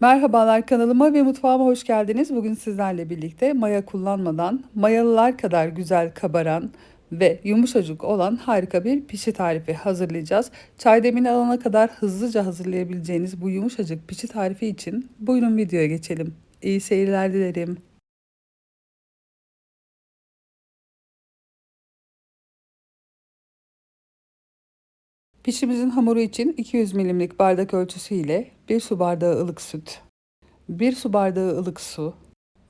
Merhabalar kanalıma ve mutfağıma hoş geldiniz. Bugün sizlerle birlikte maya kullanmadan mayalılar kadar güzel kabaran ve yumuşacık olan harika bir pişi tarifi hazırlayacağız. Çay demini alana kadar hızlıca hazırlayabileceğiniz bu yumuşacık pişi tarifi için buyurun videoya geçelim. İyi seyirler dilerim. Pişimizin hamuru için 200 milimlik bardak ölçüsü ile 1 su bardağı ılık süt, 1 su bardağı ılık su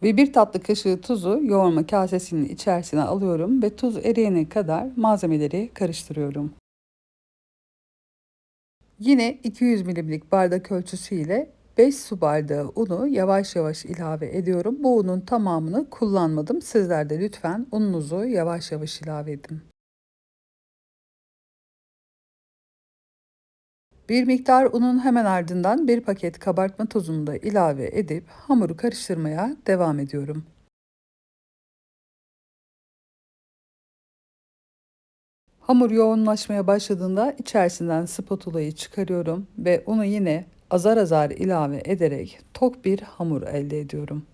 ve 1 tatlı kaşığı tuzu yoğurma kasesinin içerisine alıyorum ve tuz eriyene kadar malzemeleri karıştırıyorum. Yine 200 milimlik bardak ölçüsü ile 5 su bardağı unu yavaş yavaş ilave ediyorum. Bu unun tamamını kullanmadım. Sizler de lütfen ununuzu yavaş yavaş ilave edin. Bir miktar unun hemen ardından bir paket kabartma tozunu da ilave edip hamuru karıştırmaya devam ediyorum. Hamur yoğunlaşmaya başladığında içerisinden spatulayı çıkarıyorum ve unu yine azar azar ilave ederek tok bir hamur elde ediyorum.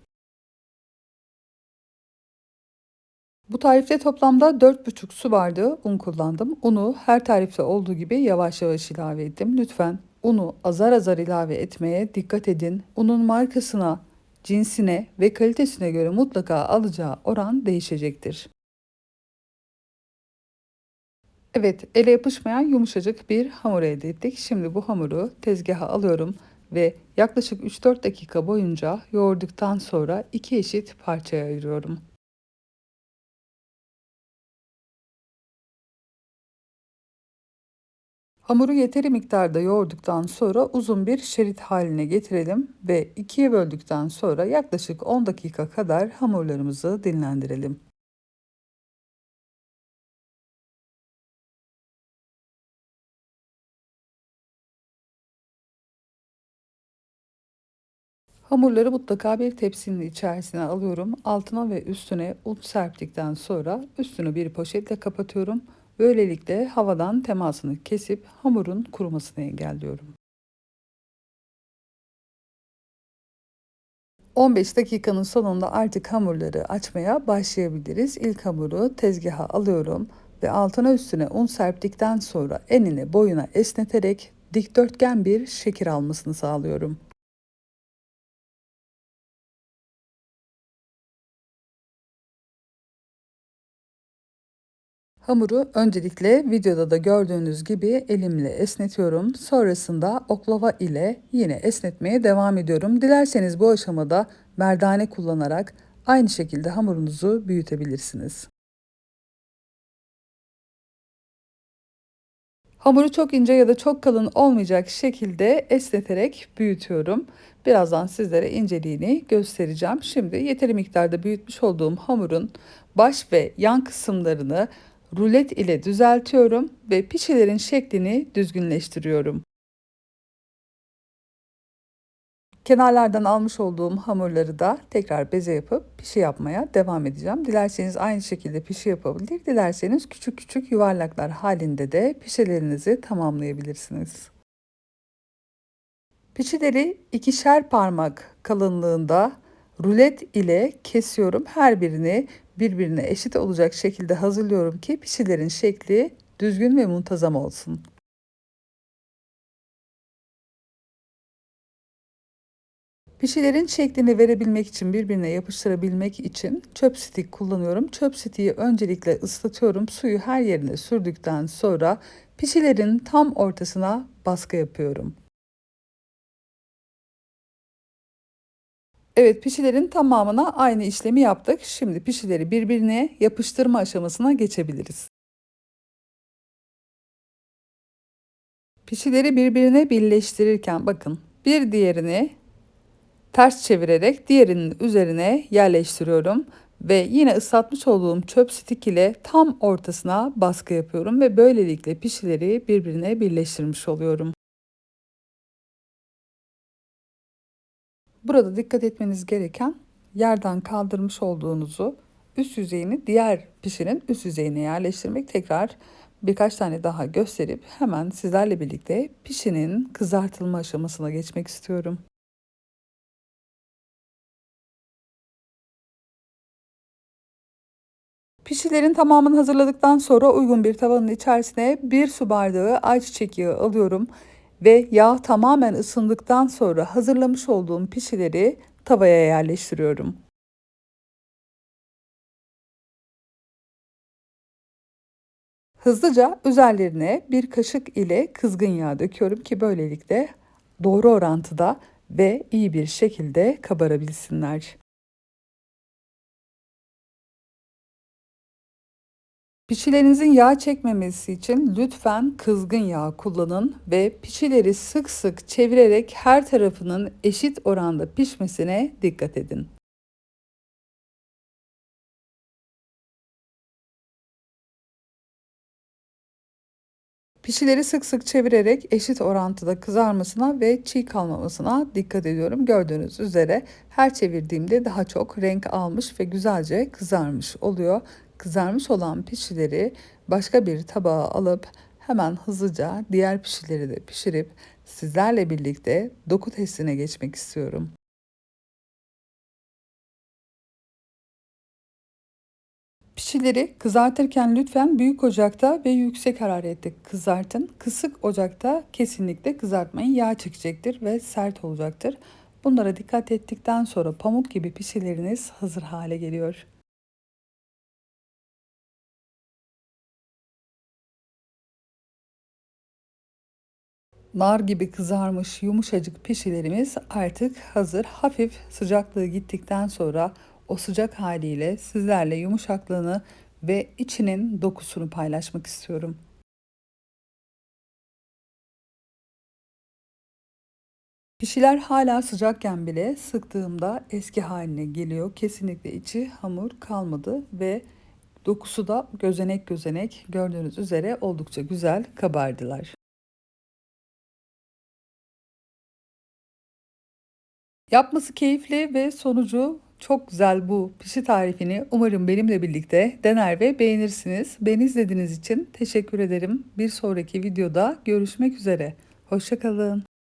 Bu tarifte toplamda 4,5 su bardağı un kullandım. Unu her tarifte olduğu gibi yavaş yavaş ilave ettim. Lütfen unu azar azar ilave etmeye dikkat edin. Unun markasına, cinsine ve kalitesine göre mutlaka alacağı oran değişecektir. Evet, ele yapışmayan yumuşacık bir hamur elde ettik. Şimdi bu hamuru tezgaha alıyorum ve yaklaşık 3-4 dakika boyunca yoğurduktan sonra iki eşit parçaya ayırıyorum. Hamuru yeteri miktarda yoğurduktan sonra uzun bir şerit haline getirelim ve ikiye böldükten sonra yaklaşık 10 dakika kadar hamurlarımızı dinlendirelim. Hamurları mutlaka bir tepsinin içerisine alıyorum. Altına ve üstüne un serptikten sonra üstünü bir poşetle kapatıyorum Böylelikle havadan temasını kesip hamurun kurumasını engelliyorum. 15 dakikanın sonunda artık hamurları açmaya başlayabiliriz. İlk hamuru tezgaha alıyorum ve altına üstüne un serptikten sonra enine boyuna esneterek dikdörtgen bir şekil almasını sağlıyorum. Hamuru öncelikle videoda da gördüğünüz gibi elimle esnetiyorum. Sonrasında oklava ile yine esnetmeye devam ediyorum. Dilerseniz bu aşamada merdane kullanarak aynı şekilde hamurunuzu büyütebilirsiniz. Hamuru çok ince ya da çok kalın olmayacak şekilde esneterek büyütüyorum. Birazdan sizlere inceliğini göstereceğim. Şimdi yeteri miktarda büyütmüş olduğum hamurun baş ve yan kısımlarını rulet ile düzeltiyorum ve pişilerin şeklini düzgünleştiriyorum. Kenarlardan almış olduğum hamurları da tekrar beze yapıp pişi yapmaya devam edeceğim. Dilerseniz aynı şekilde pişi yapabilir, dilerseniz küçük küçük yuvarlaklar halinde de pişilerinizi tamamlayabilirsiniz. Pişileri ikişer parmak kalınlığında rulet ile kesiyorum. Her birini birbirine eşit olacak şekilde hazırlıyorum ki pişilerin şekli düzgün ve muntazam olsun. Pişilerin şeklini verebilmek için birbirine yapıştırabilmek için çöp stik kullanıyorum. Çöp stiği öncelikle ıslatıyorum. Suyu her yerine sürdükten sonra pişilerin tam ortasına baskı yapıyorum. Evet pişilerin tamamına aynı işlemi yaptık. Şimdi pişileri birbirine yapıştırma aşamasına geçebiliriz. Pişileri birbirine birleştirirken bakın bir diğerini ters çevirerek diğerinin üzerine yerleştiriyorum ve yine ıslatmış olduğum çöp stik ile tam ortasına baskı yapıyorum ve böylelikle pişileri birbirine birleştirmiş oluyorum. Burada dikkat etmeniz gereken yerden kaldırmış olduğunuzu üst yüzeyini diğer pişinin üst yüzeyine yerleştirmek tekrar birkaç tane daha gösterip hemen sizlerle birlikte pişinin kızartılma aşamasına geçmek istiyorum. Pişilerin tamamını hazırladıktan sonra uygun bir tavanın içerisine bir su bardağı ayçiçek yağı alıyorum ve yağ tamamen ısındıktan sonra hazırlamış olduğum pişileri tavaya yerleştiriyorum. Hızlıca üzerlerine bir kaşık ile kızgın yağ döküyorum ki böylelikle doğru orantıda ve iyi bir şekilde kabarabilsinler. Pişilerinizin yağ çekmemesi için lütfen kızgın yağ kullanın ve pişileri sık sık çevirerek her tarafının eşit oranda pişmesine dikkat edin. Pişileri sık sık çevirerek eşit orantıda kızarmasına ve çiğ kalmamasına dikkat ediyorum. Gördüğünüz üzere her çevirdiğimde daha çok renk almış ve güzelce kızarmış oluyor. Kızarmış olan pişileri başka bir tabağa alıp hemen hızlıca diğer pişileri de pişirip sizlerle birlikte doku testine geçmek istiyorum. Pişileri kızartırken lütfen büyük ocakta ve yüksek hararette kızartın. Kısık ocakta kesinlikle kızartmayın. Yağ çekecektir ve sert olacaktır. Bunlara dikkat ettikten sonra pamuk gibi pişileriniz hazır hale geliyor. Nar gibi kızarmış yumuşacık pişilerimiz artık hazır. Hafif sıcaklığı gittikten sonra o sıcak haliyle sizlerle yumuşaklığını ve içinin dokusunu paylaşmak istiyorum. Pişiler hala sıcakken bile sıktığımda eski haline geliyor. Kesinlikle içi hamur kalmadı ve dokusu da gözenek gözenek gördüğünüz üzere oldukça güzel kabardılar. Yapması keyifli ve sonucu çok güzel bu pişi tarifini umarım benimle birlikte dener ve beğenirsiniz. Beni izlediğiniz için teşekkür ederim. Bir sonraki videoda görüşmek üzere. Hoşçakalın.